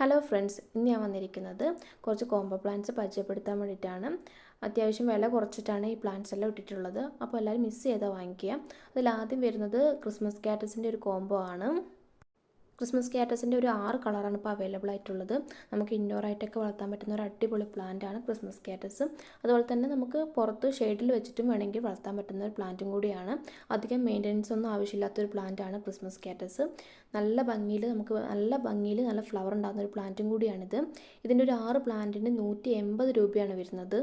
Hello friends ഇന്ന് ഞാൻ വന്നിരിക്കുന്നത് കുറച്ച് കോംബോ പ്ലാന്റ്സ് പരിചയപ്പെടുത്താൻ വേണ്ടിയിട്ടാണ്. അത്യാവശ്യം വില കുറച്ചിട്ടാണ് ഈ പ്ലാന്റ്സ് എല്ലാം ഇട്ടിട്ടുള്ളത്. അപ്പോൾ എല്ലാവരും മിസ് ചെയ്താൽ വാങ്ങിക്കുക. അതിൽ ആദ്യം വരുന്നത് ക്രിസ്മസ് കാറ്റസിന്റെ ഒരു കോംബോ ആണ്. ക്രിസ്മസ് കാറ്റസിന്റെ ഒരു ആറ് കളറാണ് ഇപ്പോൾ അവൈലബിൾ ആയിട്ടുള്ളത്. നമുക്ക് ഇൻഡോർ ആയിട്ടൊക്കെ വളർത്താൻ പറ്റുന്ന ഒരു അടിപൊളി പ്ലാന്റ് ആണ് ക്രിസ്മസ് കാറ്റസ് അതുപോലെ തന്നെ നമുക്ക് പുറത്ത് ഷെയ്ഡിൽ വെച്ചിട്ടും വേണമെങ്കിൽ വളർത്താൻ പറ്റുന്ന ഒരു പ്ലാന്റും കൂടിയാണ്. അധികം മെയിന്റനൻസ് ഒന്നും ആവശ്യമില്ലാത്ത ഒരു പ്ലാന്റ് ആണ് ക്രിസ്മസ് കാറ്റസ് നല്ല ഭംഗിയിൽ നമുക്ക് നല്ല ഭംഗിയിൽ നല്ല ഫ്ലവർ ഉണ്ടാകുന്ന ഒരു പ്ലാന്റും കൂടിയാണിത്. ഇതിന്റെ ഒരു ആറ് പ്ലാന്റിന് നൂറ്റി എൺപത് രൂപയാണ് വരുന്നത്.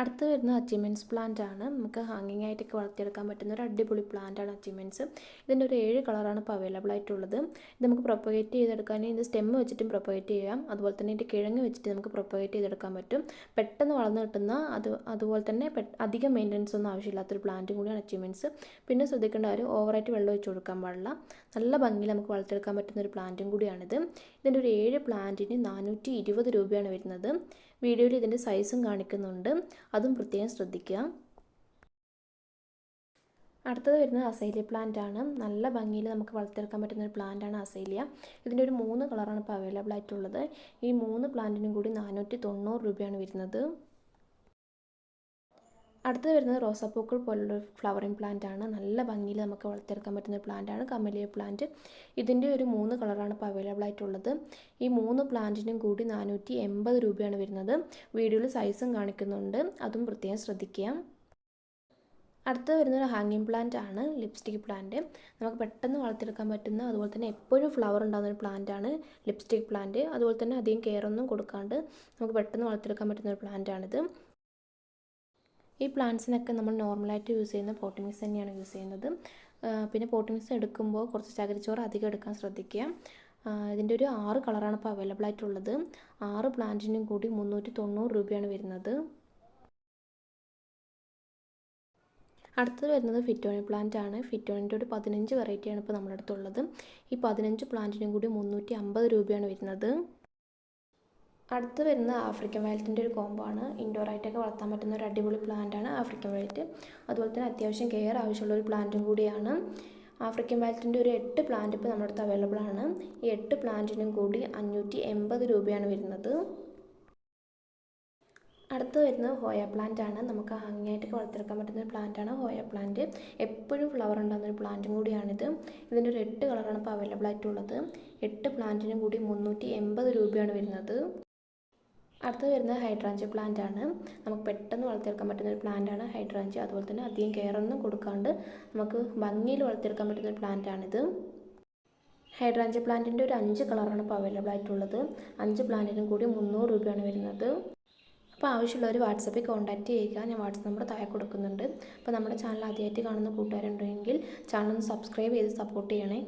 അടുത്ത് വരുന്ന അച്ചീവ്മെന്റ്സ് പ്ലാന്റ് ആണ്. നമുക്ക് ഹാങ്ങിങ് ആയിട്ടൊക്കെ വളർത്തിയെടുക്കാൻ പറ്റുന്ന ഒരു അടിപൊളി പ്ലാന്റ് ആണ് അച്ചീവ്മെന്റ്സ് ഇതിന്റെ ഒരു ഏഴ് കളറാണ് ഇപ്പോൾ അവൈലബിൾ ആയിട്ടുള്ളത്. ഇത് നമുക്ക് പ്രൊപ്പഗേറ്റ് ചെയ്തെടുക്കാൻ ഇത് സ്റ്റെം വെച്ചിട്ടും പ്രൊപ്പഗേറ്റ് ചെയ്യാം. അതുപോലെ തന്നെ ഇതിന്റെ കിഴങ്ങ് വെച്ചിട്ട് നമുക്ക് പ്രൊപ്പഗേറ്റ് ചെയ്തെടുക്കാൻ പറ്റും. പെട്ടെന്ന് വളർന്നു കിട്ടുന്ന അത് അതുപോലെ തന്നെ അധികം മെയിന്റനൻസ് ഒന്നും ആവശ്യമില്ലാത്തൊരു പ്ലാന്റും കൂടിയാണ് അച്ചീവ്മെന്റ്സ് പിന്നെ ശ്രദ്ധിക്കേണ്ട ഒരു ഓവറായിട്ട് വെള്ളം ഒഴിച്ചു കൊടുക്കാൻ പാടില്ല. നല്ല ഭംഗിയിൽ നമുക്ക് വളർത്തിയെടുക്കാൻ പറ്റുന്ന ഒരു പ്ലാന്റും കൂടിയാണിത്. ഇതിന്റെ ഒരു ഏഴ് പ്ലാന്റിന് നാനൂറ്റി രൂപയാണ് വരുന്നത്. വീഡിയോയിൽ ഇതിന്റെ സൈസും കാണിക്കുന്നുണ്ട്. അതും പ്രത്യേകം ശ്രദ്ധിക്കുക. അടുത്തത് വരുന്നത് അസൈലിയ പ്ലാന്റ് ആണ്. നല്ല ഭംഗിയിൽ നമുക്ക് വളർത്തിയെടുക്കാൻ പറ്റുന്ന ഒരു പ്ലാന്റ് ആണ് അസൈലിയ ഇതിന്റെ ഒരു മൂന്ന് കളറാണ് ഇപ്പോൾ അവൈലബിൾ ആയിട്ടുള്ളത്. ഈ മൂന്ന് പ്ലാന്റിനും കൂടി നാനൂറ്റി തൊണ്ണൂറ് രൂപയാണ് വരുന്നത്. അടുത്തത് വരുന്നത് റോസാപ്പൂക്കൾ പോലുള്ള ഫ്ലവറിങ് പ്ലാന്റ് ആണ്. നല്ല ഭംഗിയിൽ നമുക്ക് വളർത്തിയെടുക്കാൻ പറ്റുന്ന ഒരു പ്ലാന്റ് ആണ് കമലിയ പ്ലാന്റ് ഇതിന്റെ ഒരു മൂന്ന് കളറാണ് ഇപ്പോൾ അവൈലബിൾ ആയിട്ടുള്ളത്. ഈ മൂന്ന് പ്ലാന്റിനും കൂടി നാനൂറ്റി എൺപത് രൂപയാണ് വരുന്നത്. വീഡിയോയിൽ സൈസും കാണിക്കുന്നുണ്ട്. അതും പ്രത്യേകം ശ്രദ്ധിക്കുക. അടുത്ത് വരുന്നത് ഹാങ്ങിങ് പ്ലാന്റ് ആണ് ലിപ്സ്റ്റിക് പ്ലാന്റ് നമുക്ക് പെട്ടെന്ന് വളർത്തിയെടുക്കാൻ പറ്റുന്ന അതുപോലെ തന്നെ എപ്പോഴും ഫ്ലവർ ഉണ്ടാകുന്ന ഒരു പ്ലാന്റ് ആണ് ലിപ്സ്റ്റിക് പ്ലാന്റ് അതുപോലെ തന്നെ അധികം കെയർ ഒന്നും കൊടുക്കാണ്ട് നമുക്ക് പെട്ടെന്ന് വളർത്തിയെടുക്കാൻ പറ്റുന്ന ഒരു പ്ലാന്റ് ആണിത്. ഈ പ്ലാന്റ്സിനൊക്കെ നമ്മൾ നോർമലായിട്ട് യൂസ് ചെയ്യുന്ന പോട്ടിമിക്സ് തന്നെയാണ് യൂസ് ചെയ്യുന്നത്. പിന്നെ പോട്ടിമിക്സ് എടുക്കുമ്പോൾ കുറച്ച് ചകിരിച്ചോറ് അധികം എടുക്കാൻ ശ്രദ്ധിക്കുക. ഇതിന്റെ ഒരു ആറ് കളറാണ് ഇപ്പോൾ അവൈലബിൾ ആയിട്ടുള്ളത്. ആറ് പ്ലാന്റിനും കൂടി മുന്നൂറ്റി തൊണ്ണൂറ് രൂപയാണ് വരുന്നത്. അടുത്തത് വരുന്നത് ഫിറ്റോണി പ്ലാന്റ് ആണ്. ഫിറ്റോണിന്റെ ഒരു പതിനഞ്ച് വെറൈറ്റിയാണ് ഇപ്പോൾ നമ്മുടെ അടുത്തുള്ളത്. ഈ പതിനഞ്ച് പ്ലാന്റിനും കൂടി മുന്നൂറ്റി അമ്പത് രൂപയാണ് വരുന്നത്. അടുത്ത് വരുന്ന ആഫ്രിക്കൻ വയലറ്റിന്റെ ഒരു കോമ്പോ ആണ്. ഇൻഡോർ ആയിട്ടൊക്കെ വളർത്താൻ പറ്റുന്ന ഒരു അടിപൊളി പ്ലാന്റ് ആണ് ആഫ്രിക്കൻ വയലറ്റ്. അതുപോലെ തന്നെ അത്യാവശ്യം കെയർ ആവശ്യമുള്ള ഒരു പ്ലാന്റും കൂടിയാണ്. ആഫ്രിക്കൻ വയലറ്റിന്റെ ഒരു എട്ട് പ്ലാന്റ് ഇപ്പോൾ നമ്മുടെ അടുത്ത് അവൈലബിൾ ആണ്. ഈ എട്ട് പ്ലാന്റിനും കൂടി അഞ്ഞൂറ്റി എൺപത് രൂപയാണ് വരുന്നത്. അടുത്ത് വരുന്നത് ഹോയ പ്ലാന്റ് ആണ്. നമുക്ക് ഭംഗിയായിട്ടൊക്കെ വളർത്തിയെടുക്കാൻ പറ്റുന്ന ഒരു പ്ലാന്റ് ആണ് ഹോയ പ്ലാന്റ് എപ്പോഴും ഫ്ലവർ ഉണ്ടാകുന്ന ഒരു പ്ലാന്റും കൂടിയാണിത്. ഇതിന്റെ ഒരു എട്ട് കളറാണ് ഇപ്പോൾ അവൈലബിൾ ആയിട്ടുള്ളത്. എട്ട് പ്ലാന്റിനും കൂടി മുന്നൂറ്റി എൺപത് രൂപയാണ് വരുന്നത്. അടുത്ത് വരുന്നത് ഹൈഡ്രാഞ്ചി പ്ലാന്റ് ആണ്. നമുക്ക് പെട്ടെന്ന് വളർത്തിയെടുക്കാൻ പറ്റുന്ന ഒരു പ്ലാന്റ് ആണ് ഹൈഡ്രാഞ്ചി. അതുപോലെ തന്നെ അധികം കെയർ ഒന്നും കൊടുക്കാണ്ട് നമുക്ക് ഭംഗിയിൽ വളർത്തിയെടുക്കാൻ പറ്റുന്ന ഒരു പ്ലാന്റ് ആണിത്. ഹൈഡ്രാഞ്ചി പ്ലാന്റിന്റെ ഒരു അഞ്ച് കളറാണ് ഇപ്പോൾ അവൈലബിൾ ആയിട്ടുള്ളത്. അഞ്ച് പ്ലാന്റിനും കൂടി മുന്നൂറ് രൂപയാണ് വരുന്നത്. അപ്പോൾ ആവശ്യമുള്ളവർ വാട്സപ്പിൽ കോൺടാക്റ്റ് ചെയ്യുക. ഞാൻ വാട്സപ്പ് നമ്പർ താഴെ കൊടുക്കുന്നുണ്ട്. അപ്പോൾ നമ്മുടെ ചാനൽ ആദ്യമായിട്ട് കാണുന്ന കൂട്ടുകാരുണ്ടെങ്കിൽ ചാനൽ ഒന്ന് സബ്സ്ക്രൈബ് ചെയ്ത് സപ്പോർട്ട് ചെയ്യണേ.